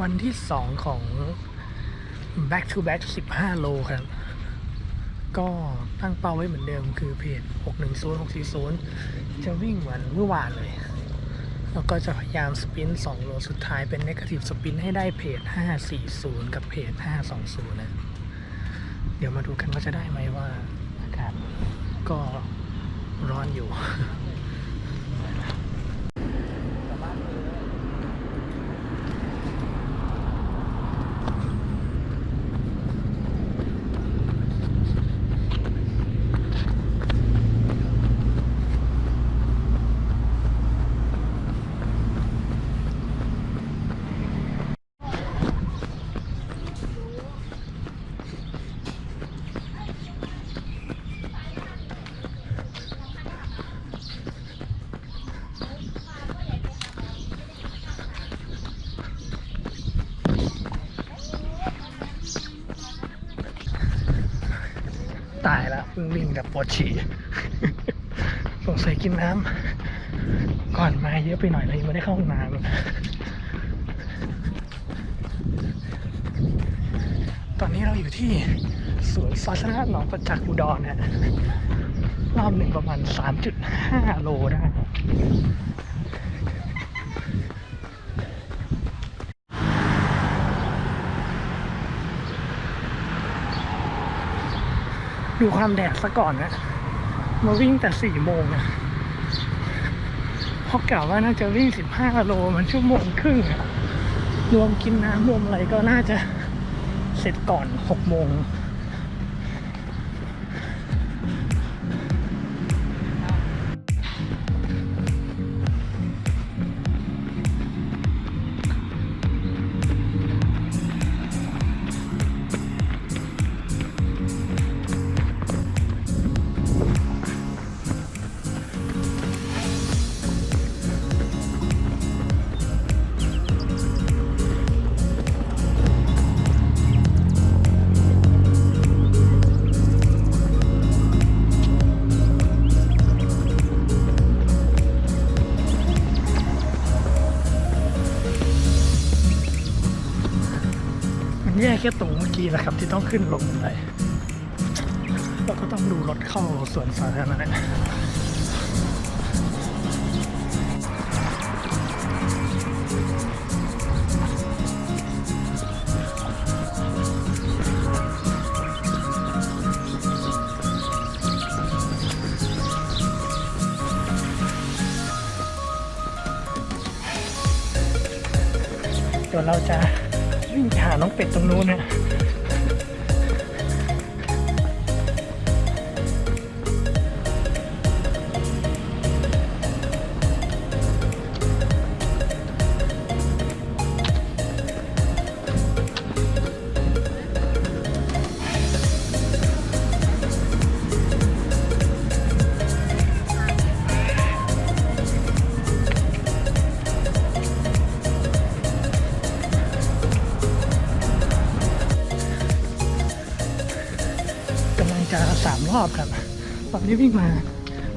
วันที่สองของ back to back 15 โลครับ ก็ตั้งเป้าไว้เหมือนเดิมคือเพจ 610 640 จะวิ่งเหมือนเมื่อวานเลย แล้วก็จะพยายามสปิน 2 โลสุดท้ายเป็น negative สปินให้ได้เพจ 540 กับเพจ 520 นะ เดี๋ยวมาดูกันว่าจะได้ไหมว่าอากาศก็ร้อนอยู่ ตายแล้วเพิ่ งวิ่งกับปวดฉี่สงสัยกินน้ำก่อนมาเยอะไปหน่อยเลยไม่ได้เข้าห้องน้ำตอนนี้เราอยู่ที่สวนสาธารณะหนองประจักษ์อุดรนะรอบหนึ่งประมาณ 3.5 โลได้ ดูความแดดซะก่อนนะ มาวิ่งแต่สี่โมงนะเพราะกล่าวว่าน่าจะวิ่งสิบห้าโลมันชั่วโมงครึ่งอะรวมกินน้ำรวมอะไรก็น่าจะเสร็จก่อนหกโมง มันแย่แค่ตรงเมื่อกี้แหละครับ ที่ต้องขึ้นลงบันไดแล้วก็ต้องดูรถเข้าสวนสาธารณะเดี๋ยวเราจะ วิ่งไปหาน้องเป็ดตรงนู้นนะ รอบครับ ตอนนี้วิ่งมา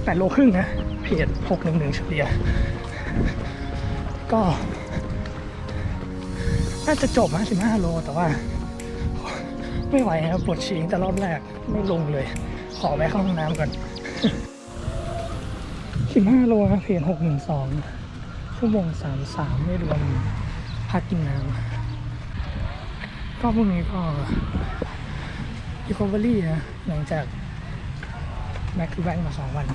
แปดโลครึ่งนะ เพจหกหนึ่งหนึ่งเฉลี่ย ก็น่าจะจบนะสิบห้าโล แต่ว่า ไม่ไหวครับปวดฉี่ตั้งแต่รอบแรกไม่ลงเลย ขอแวะเข้าห้องน้ำก่อนสิบห้าโลครับเพจหกหนึ่งสองชั่วโมงสามสามไม่รวมพักกินน้ำก็พรุ่งนี้ก็รีคอเวอรี่นะหลังจาก แบ็คทูแบ็คมาสองวัน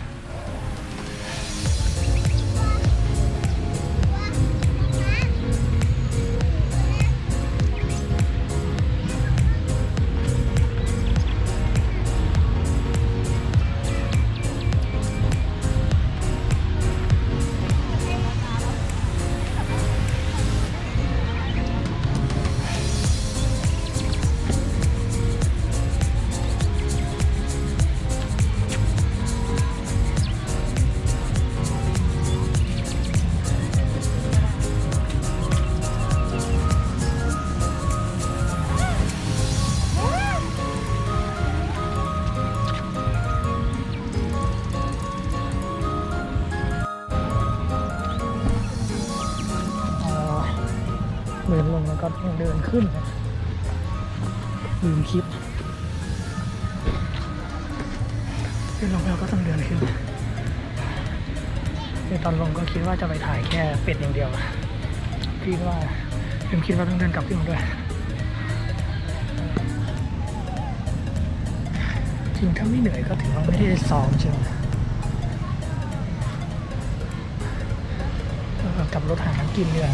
เดินลงแล้วก็ต้องเดินขึ้นลืมคิดขึ้นลงแล้วก็ต้องเดินขึ้นในตอนลงก็คิดว่าจะไปถ่ายแค่เป็ดอย่างเดียวอะคิดว่าลืมคิดว่าต้องเดินกลับขึ้นมาด้วยจริงถ้าไม่เหนื่อยก็ถือว่าไม่ได้ซ้อมใช่ไหมก็กลับรถหาน้ำกินเดือน